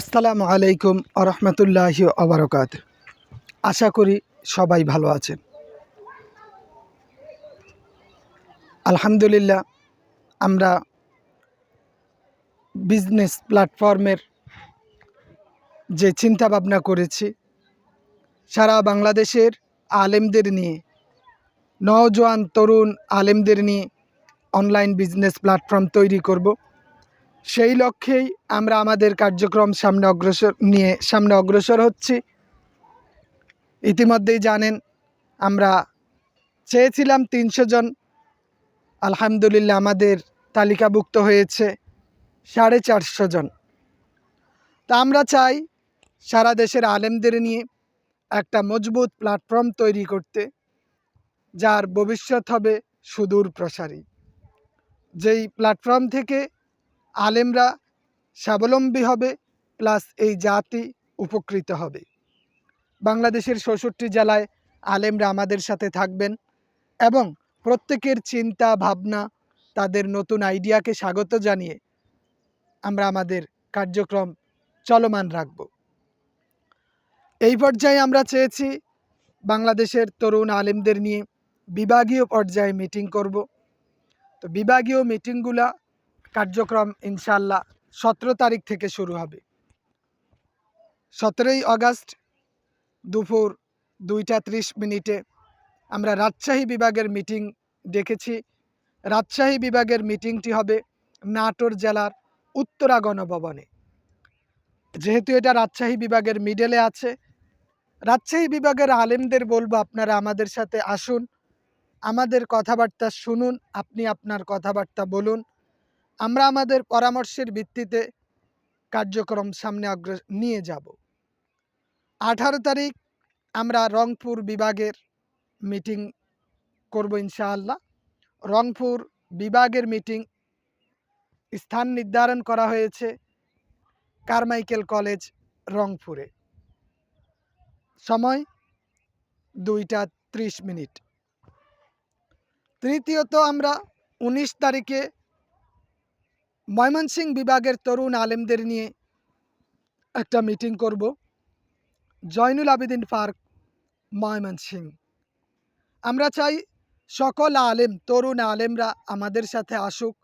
আসসালামু আলাইকুম আরহামতুল্লাহ আবরকাত আশা করি সবাই ভালো আছেন। আলহামদুলিল্লাহ, আমরা বিজনেস প্ল্যাটফর্মের যে চিন্তা ভাবনা করেছি, সারা বাংলাদেশের আলেমদের নিয়ে, নওজোয়ান তরুণ আলেমদের নিয়ে অনলাইন বিজনেস প্ল্যাটফর্ম তৈরি করব। সেই লক্ষ্যেই আমরা আমাদের কার্যক্রম সামনে অগ্রসর, নিয়ে সামনে অগ্রসর হচ্ছি। ইতিমধ্যেই জানেন, আমরা চেয়েছিলাম তিনশো জন। আলহামদুলিল্লাহ আমাদের তালিকাভুক্ত হয়েছে সাড়ে চারশো জন। তা আমরা চাই সারা দেশের আলেমদের নিয়ে একটা মজবুত প্ল্যাটফর্ম তৈরি করতে, যার ভবিষ্যৎ হবে সুদূর প্রসারী যেই প্ল্যাটফর্ম থেকে আলেমরা স্বাবলম্বী হবে প্লাস এই জাতি উপকৃত হবে। বাংলাদেশের ষষট্টি জেলায় আলেমরা আমাদের সাথে থাকবেন এবং প্রত্যেকের চিন্তা, ভাবনা, তাদের নতুন আইডিয়াকে স্বাগত জানিয়ে আমরা আমাদের কার্যক্রম চলমান রাখব। এই পর্যায়ে আমরা চেয়েছি বাংলাদেশের তরুণ আলেমদের নিয়ে বিভাগীয় পর্যায়ে মিটিং করব। তো বিভাগীয় মিটিংগুলা কার্যক্রম ইনশাল্লাহ সতেরো তারিখ থেকে শুরু হবে। সতেরোই আগস্ট দুপুর দুইটা ত্রিশ মিনিটে আমরা রাজশাহী বিভাগের মিটিং ডেকেছি। রাজশাহী বিভাগের মিটিংটি হবে নাটোর জেলার উত্তরা গণভবনে। যেহেতু এটা রাজশাহী বিভাগের মিডেলে আছে, রাজশাহী বিভাগের আলেমদের বলব আপনারা আমাদের সাথে আসুন, আমাদের কথাবার্তা শুনুন, আপনি আপনার কথাবার্তা বলুন। আমরা আমাদের পরামর্শের ভিত্তিতে কার্যক্রম সামনে অগ্র নিয়ে যাব। আঠারো তারিখ আমরা রংপুর বিভাগের মিটিং করব ইনশাআল্লাহ। রংপুর বিভাগের মিটিং স্থান নির্ধারণ করা হয়েছে কারমাইকেল কলেজ রংপুরে। সময় দুইটা ত্রিশ মিনিট। তৃতীয়ত আমরা উনিশ তারিখে ময়মনসিংহ বিভাগের তরুণ আলেমদের নিয়ে একটা মিটিং করব। জয়নুল আবেদিন পার্ক ময়মনসিং আমরা চাই সকল আলেম, তরুণ আলেমরা আমাদের সাথে আসুক।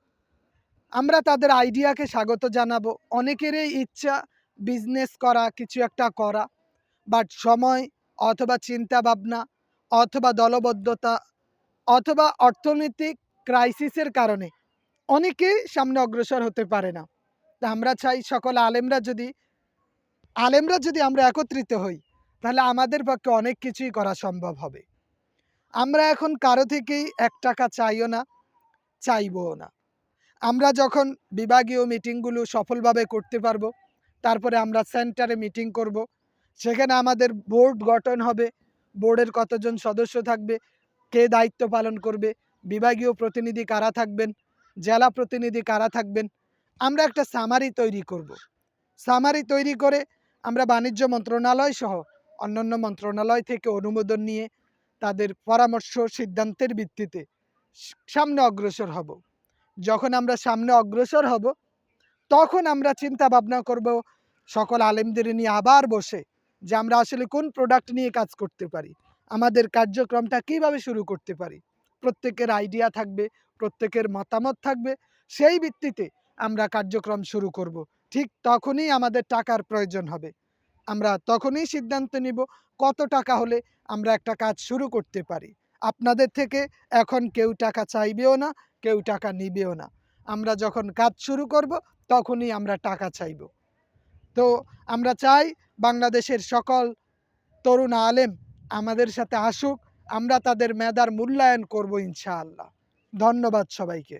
আমরা তাদের আইডিয়াকে স্বাগত জানাব। অনেকেরই ইচ্ছা বিজনেস করা, কিছু একটা করা। বাট সময় অথবা চিন্তা ভাবনা অথবা দলবদ্ধতা অথবা অর্থনৈতিক ক্রাইসিসের কারণে অনেকে সামনে অগ্রসর হতে পারে না। তা আমরা চাই সকল আলেমরা যদি আলেমরা যদি আমরা একত্রিত হই, তাহলে আমাদের পক্ষে অনেক কিছুই করা সম্ভব হবে। আমরা এখন কারও থেকেই এক টাকা চাইও না, চাইবও না। আমরা যখন বিভাগীয় মিটিংগুলো সফলভাবে করতে পারব, তারপরে আমরা সেন্টারে মিটিং করব, সেখানে আমাদের বোর্ড গঠন হবে, বোর্ডের কতজন সদস্য থাকবে, কে দায়িত্ব পালন করবে, বিভাগীয় প্রতিনিধি কারা থাকবেন জেলা প্রতিনিধি কারা থাকবেন? আমরা একটা সামারি তৈরি করব। সামারি তৈরি করে আমরা বাণিজ্য মন্ত্রণালয় সহ অন্যান্য মন্ত্রণালয় থেকে অনুমোদন নিয়ে তাদের পরামর্শ, সিদ্ধান্তের ভিত্তিতে সামনে অগ্রসর হব। যখন আমরা সামনে অগ্রসর হব, তখন আমরা চিন্তা ভাবনা করব, সকল আলেমদের নিয়ে আবার বসে যে আমরা আসলে কোন প্রোডাক্ট নিয়ে কাজ করতে পারি, আমাদের কার্যক্রমটা কীভাবে শুরু করতে পারি। প্রত্যেকের আইডিয়া থাকবে, প্রত্যেকের মতামত থাকবে, সেই ভিত্তিতে আমরা কার্যক্রম শুরু করব। ঠিক তখনই আমাদের টাকার প্রয়োজন হবে। আমরা তখনই সিদ্ধান্ত নিব কত টাকা হলে আমরা একটা কাজ শুরু করতে পারি। আপনাদের থেকে এখন কেউ টাকা চাইবেও না, কেউ টাকা নিবেও না। আমরা যখন কাজ শুরু করব, তখনই আমরা টাকা চাইব। তো আমরা চাই বাংলাদেশের সকল তরুণ আলেম আমাদের সাথে আসুক আমরা তাদের মেধার মূল্যায়ন করব ইনশাআল্লাহ। ধন্যবাদ সবাইকে।